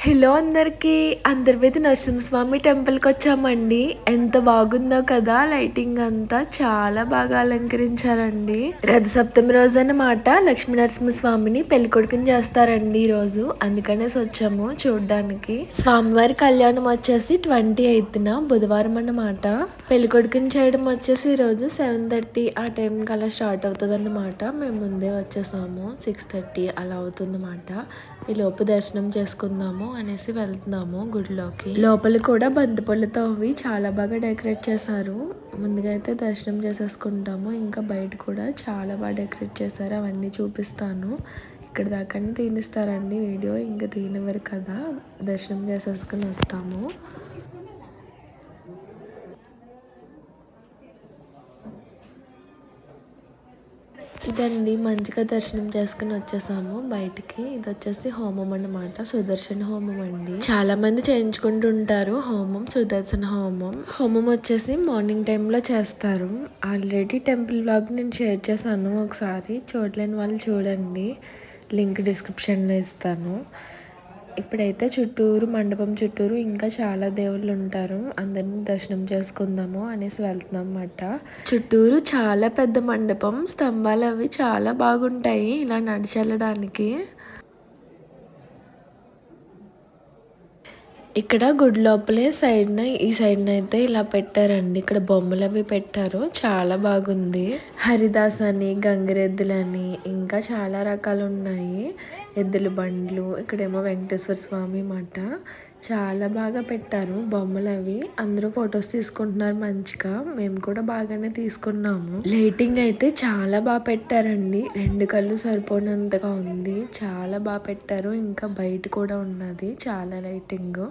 Hello అందరికీ. అంతర్వేది నరసింహస్వామి టెంపుల్కి వచ్చామండి. ఎంత బాగుందో కదా లైటింగ్ అంతా. చాలా బాగా అలంకరించారండి. రథసప్తమి రోజు అన్నమాట లక్ష్మీ నరసింహస్వామిని పెళ్ళి కొడుకుని చేస్తారండి ఈ రోజు అందుకనేసి వచ్చాము చూడడానికి. స్వామివారి కళ్యాణం వచ్చేసి ట్వంటీ ఎయిత్న బుధవారం అన్నమాట. పెళ్ళి కొడుకుని చేయడం వచ్చేసి ఈ రోజు సెవెన్ థర్టీ ఆ టైం కల్లా స్టార్ట్ అవుతుంది అన్నమాట మేము ముందే వచ్చేసాము. సిక్స్ థర్టీ అలా అవుతుంది ఈ లోపు దర్శనం చేసుకుందాము. అనేసి వెళ్తున్నాము గుడిలోకి. లోపల కూడా బంతిపూలతో అవి చాలా బాగా డెకరేట్ చేశారు. ముందుగా అయితే దర్శనం చేసేసుకుంటాము. ఇంకా బయట కూడా చాలా బాగా డెకరేట్ చేశారు. అవన్నీ చూపిస్తాను. ఇక్కడ దాకానే తీనిస్తారండి వీడియో. ఇంకా తీనివ్వరు కదా. దర్శనం చేసేసుకుని వస్తాము. ఇదండి మంచిగా దర్శనం చేసుకుని వచ్చేసాము. బయటికి ఇది వచ్చేసి హోమం అన్నమాట. సుదర్శన హోమం అండి. చాలా మంది చేయించుకుంటుంటారు హోమం సుదర్శన హోమం. హోమం వచ్చేసి మార్నింగ్ టైంలో చేస్తారు. ఆల్రెడీ టెంపుల్ బ్లాగ్ నేను షేర్ చేశాను ఒకసారి. చూడలేని వాళ్ళు చూడండి. లింక్ డిస్క్రిప్షన్లో ఇస్తాను. ఇప్పుడైతే చుట్టూరు మండపం చుట్టూరు ఇంకా చాలా దేవుళ్ళు ఉంటారు. అందరిని దర్శనం చేసుకుందాము అనేసి వెళ్తున్నాం అన్నమాట చుట్టూరు చాలా పెద్ద మండపం. స్తంభాలు అవి చాలా బాగుంటాయి ఇలా నడిచెళ్ళడానికి. ఇక్కడ గుడి లోపలే సైడ్న ఈ సైడ్న అయితే ఇలా పెట్టారండి. ఇక్కడ బొమ్మలు అవి పెట్టారు. చాలా బాగుంది. హరిదాస్ అని గంగిరెద్దులని ఇంకా చాలా రకాలు ఉన్నాయి. ఎద్దుల బండ్లు ఇక్కడేమో వెంకటేశ్వర స్వామి మాట చాలా బాగా పెట్టారు బొమ్మలు అవి. అందరూ ఫొటోస్ తీసుకుంటున్నారు మంచిగా. మేము కూడా బాగానే తీసుకున్నాము. లైటింగ్ అయితే చాలా బాగా పెట్టారండి. రెండు కళ్ళు సరిపోయినంతగా ఉంది. చాలా బాగా పెట్టారు. ఇంకా బయట కూడా ఉన్నది. చాలా లైటింగ్.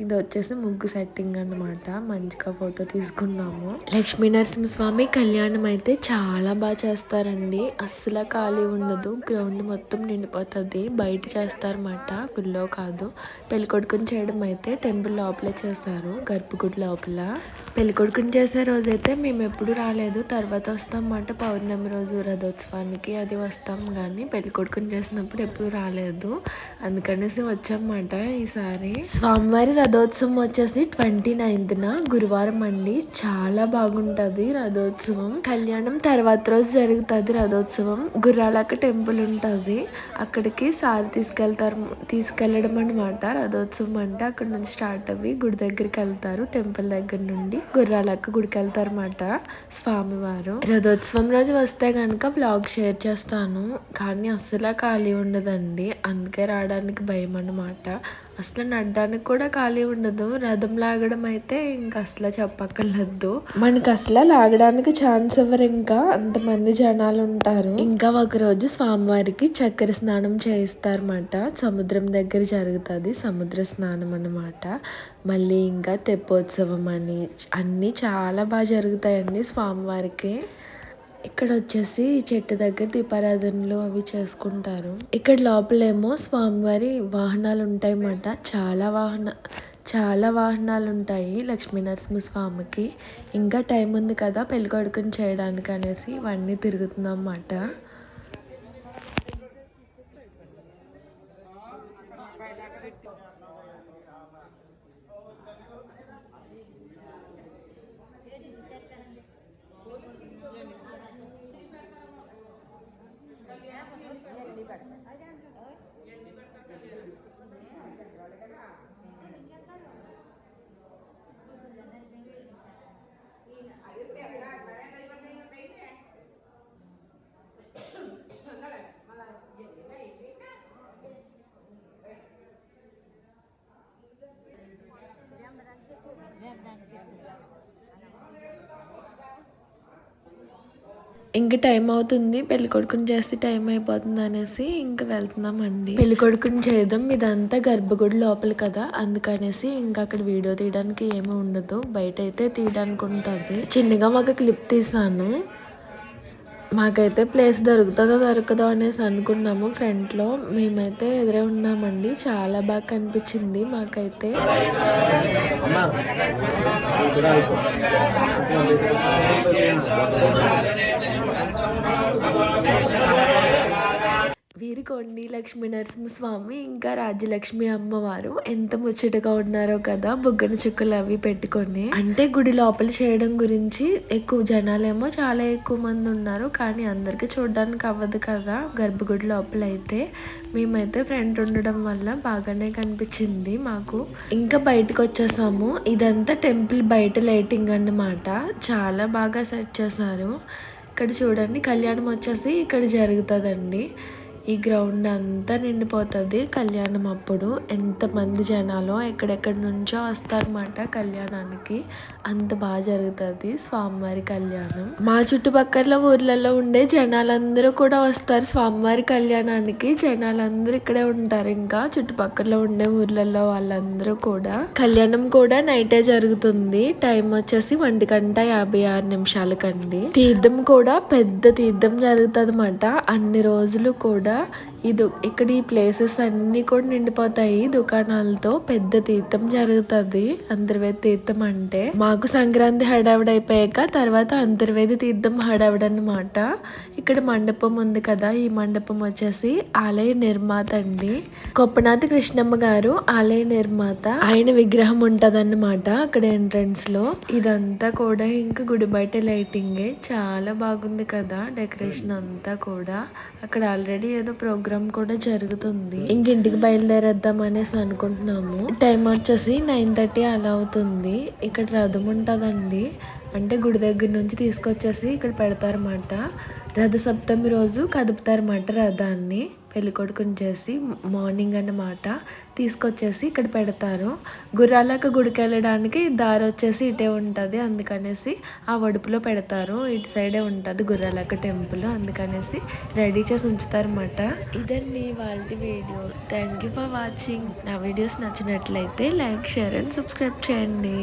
ఇది వచ్చేసి ముగ్గు సెట్టింగ్ అనమాట మంచిగా ఫోటో తీసుకున్నాము. లక్ష్మీ నరసింహస్వామి కళ్యాణం అయితే చాలా బాగా చేస్తారండి. అస్సలు ఖాళీ ఉండదు. గ్రౌండ్ మొత్తం నిండిపోతుంది. బయట చేస్తారన్నమాట. గుళ్ళో కాదు. పెళ్ళికొడుకుని చేయడం అయితే టెంపుల్ లోపలే చేస్తారు. గర్భగుడి లోపల. పెళ్ళికొడుకుని చేసే రోజైతే మేము ఎప్పుడు రాలేదు. తర్వాత వస్తామన్నమాట. పౌర్ణమి రోజు రథోత్సవానికి అది వస్తాం. కానీ పెళ్ళికొడుకుని చేసినప్పుడు ఎప్పుడు రాలేదు. అందుకనేసి వచ్చామన్నమాట ఈసారి. స్వామివారి రథోత్సవం వచ్చేసి ట్వంటీ నైన్త్న గురువారం అండి. చాలా బాగుంటుంది రథోత్సవం. కళ్యాణం తర్వాత రోజు జరుగుతుంది రథోత్సవం. గుర్రాలకు టెంపుల్ ఉంటుంది. అక్కడికి సార్ తీసుకెళ్తారు తీసుకెళ్ళడం అనమాట రథోత్సవం అంటే. అక్కడ నుంచి స్టార్ట్ అవి గుడి దగ్గరికి వెళ్తారు టెంపుల్ దగ్గర నుండి. గుర్రాలక్క గుడికి వెళ్తారన్నమాట స్వామివారు. రథోత్సవం రోజు వస్తే కనుక బ్లాగ్ షేర్ చేస్తాను. కానీ అస్సలు ఖాళీ ఉండదండి. అందుకే రావడానికి భయం అన్నమాట. అసలు నడడానికి కూడా ఖాళీ ఉండదు. రథం లాగడం అయితే ఇంకా అసలు చెప్పక్కర్లేదు. మనకి అసలు లాగడానికి ఛాన్స్ ఎవరు ఇంకా? అంతమంది జనాలు ఉంటారు. ఇంకా ఒకరోజు స్వామివారికి చక్కెర స్నానం చేయిస్తారన్నమాట. సముద్రం దగ్గర జరుగుతుంది సముద్ర స్నానం అనమాట మళ్ళీ ఇంకా తెప్పోత్సవం అని అన్నీ చాలా బాగా జరుగుతాయండి స్వామివారికి. ఇక్కడ వచ్చేసి చెట్టు దగ్గర దీపారాధనలు అవి చేసుకుంటారు. ఇక్కడ లోపలేమో స్వామివారి వాహనాలు ఉంటాయి అన్నమాట చాలా వాహన చాలా వాహనాలు ఉంటాయి లక్ష్మీ స్వామికి. ఇంకా టైం ఉంది కదా పెళ్ళికొడుకుని చేయడానికి అనేసి ఇవన్నీ తిరుగుతుందన్నమాట ఇంక టైం అవుతుంది పెళ్ళి కొడుకుని చేస్తే టైం అయిపోతుంది అనేసి ఇంకా వెళ్తున్నామండి. పెళ్ళి కొడుకుని చేయడం ఇదంతా గర్భగుడి లోపల కదా అందుకనేసి ఇంకా అక్కడ వీడియో తీయడానికి ఏమీ ఉండదు. బయట అయితే తీయడానికి ఉంటుంది చిన్నగా ఒక క్లిప్ తీసాను. మాకైతే ప్లేస్ దొరుకుతుందో దొరకదో అనేసి అనుకున్నాము. ఫ్రంట్లో మేమైతే ఎదురే ఉన్నామండి. చాలా బాగా కనిపించింది మాకైతే. నీరుకొండి లక్ష్మీ నరసింహస్వామి ఇంకా రాజ్యలక్ష్మి అమ్మవారు. ఎంత ముచ్చటగా ఉన్నారో కదా బుగ్గన చుక్కలు అవి పెట్టుకొని. అంటే గుడి లోపల చేయడం గురించి ఎక్కువ జనాలేమో చాలా ఎక్కువ మంది ఉన్నారు. కానీ అందరికీ చూడడానికి అవ్వదు కదా గర్భగుడి లోపల అయితే మేమైతే ఫ్రెండ్ ఉండడం వల్ల బాగానే కనిపించింది మాకు. ఇంకా బయటకు వచ్చేసాము ఇదంతా టెంపుల్ బయట లైటింగ్ అన్నమాట. చాలా బాగా సెట్ చేశారు. ఇక్కడ చూడండి కళ్యాణం వచ్చేసి ఇక్కడ జరుగుతుందండి. ఈ గ్రౌండ్ అంతా నిండిపోతుంది కళ్యాణం అప్పుడు. ఎంతమంది జనాలు ఎక్కడెక్కడి నుంచో వస్తారన్నమాట కళ్యాణానికి. అంత బాగా జరుగుతుంది స్వామివారి కళ్యాణం. మా చుట్టుపక్కల ఊర్లలో ఉండే జనాలందరూ కూడా వస్తారు స్వామివారి కళ్యాణానికి. జనాలందరూ ఇక్కడే ఉంటారు ఇంకా చుట్టుపక్కల ఉండే ఊర్లలో వాళ్ళందరూ కూడా. కళ్యాణం కూడా నైటే జరుగుతుంది. టైం వచ్చేసి ఒంటి గంట యాభై ఆరు నిమిషాలకండి. తీర్థం కూడా పెద్ద తీర్థం జరుగుతుంది అన్ని రోజులు కూడా ఇది ఇక్కడ ఈ ప్లేసెస్ అన్ని కూడా నిండిపోతాయి. దుకాణాలతో పెద్ద తీర్థం జరుగుతుంది. అంతర్వేది తీర్థం అంటే మాకు సంక్రాంతి హడావిడి అయిపోయాక తర్వాత అంతర్వేది తీర్థం హడావిడి అనమాట ఇక్కడ మండపం ఉంది కదా ఈ మండపం వచ్చేసి ఆలయ నిర్మాత అండి. కొప్పనాథి కృష్ణమ్మ గారు ఆలయ నిర్మాత. ఆయన విగ్రహం ఉంటదన్నమాట అక్కడ ఎంట్రన్స్లో. ఇదంతా కూడా ఇంకా గుడి బయట లైటింగే చాలా బాగుంది కదా డెకరేషన్ అంతా కూడా. అక్కడ ఆల్రెడీ ఏదో ప్రోగ్రామ్ కూడా జరుగుతుంది. ఇంక ఇంటికి బయలుదేరేద్దాం అనేసి అనుకుంటున్నాము. టైం వచ్చేసి నైన్ థర్టీ అలా అవుతుంది. ఇక్కడ రథం ఉంటుందండి. అంటే గుడి దగ్గర నుంచి తీసుకొచ్చేసి ఇక్కడ పెడతారన్నమాట. రథ సప్తమి రోజు కదుపుతారన్నమాట రథాన్ని. పెళ్ళికొడుకుని చేసి మార్నింగ్ అన్నమాట తీసుకొచ్చేసి ఇక్కడ పెడతారు. గుర్రాలకు గుడికి వెళ్ళడానికి దారి వచ్చేసి ఇటే ఉంటుంది అందుకనేసి ఆ వడుపులో పెడతారు. ఇటు సైడే ఉంటుంది గుర్రాలకు టెంపుల్ అందుకనేసి రెడీ చేసి ఉంచుతారన్నమాట. ఇదండి వాళ్ళ video. Thank you for watching. నా వీడియోస్ నచ్చినట్లయితే లైక్ షేర్ అండ్ సబ్స్క్రైబ్ చేయండి.